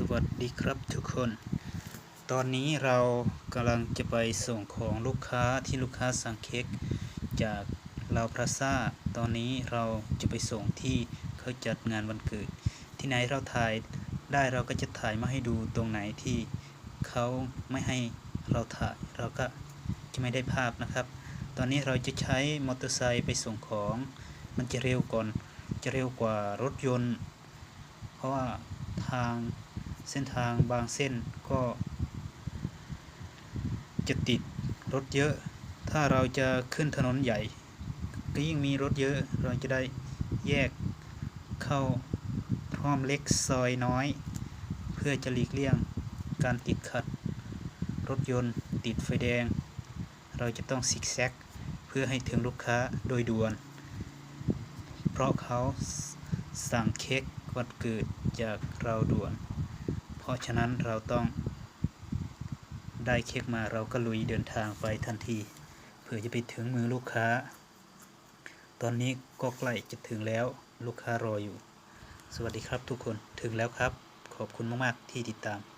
สวัสดีครับทุกคน ตอนนี้เรากำลังจะไปส่งของลูกค้าที่ลูกค้าสั่งเค้กจากลาวพลาซาตอนนี้เราจะไปส่งที่เขาจัดงานวันเกิด ที่ไหนเราถ่ายได้เราก็จะถ่ายมาให้ดูตรงไหนที่เขาไม่ให้เราถ่ายเราก็จะไม่ได้ภาพนะครับ ตอนนี้เราจะใช้มอเตอร์ไซค์ไปส่งของ มันจะเร็วก่อนจะเร็วกว่ารถยนต์ เพราะว่าทาง เส้นทางบางเส้นก็จะติดรถเยอะ ถ้าเราจะขึ้นถนนใหญ่ ก็ยิ่งมีรถเยอะ เราจะได้แยกเข้าพร้อมเล็กซอยน้อย เพื่อจะหลีกเลี่ยงการติดขัด รถยนต์ติดไฟแดง เราจะต้องซิกแซกเพื่อให้ถึงลูกค้าโดยด่วน เพราะเขาสั่งเค้กวันเกิดจากเราด่วน ราะฉะนั้นเราต้องได้เค้กมาเราก็ลุยเดินทางไปทันที เพื่อจะไปถึงมือลูกค้า ตอนนี้ก็ใกล้จะถึงแล้วลูกค้ารออยู่ สวัสดีครับทุกคนถึงแล้วครับ ขอบคุณมาก ๆ ที่ติดตาม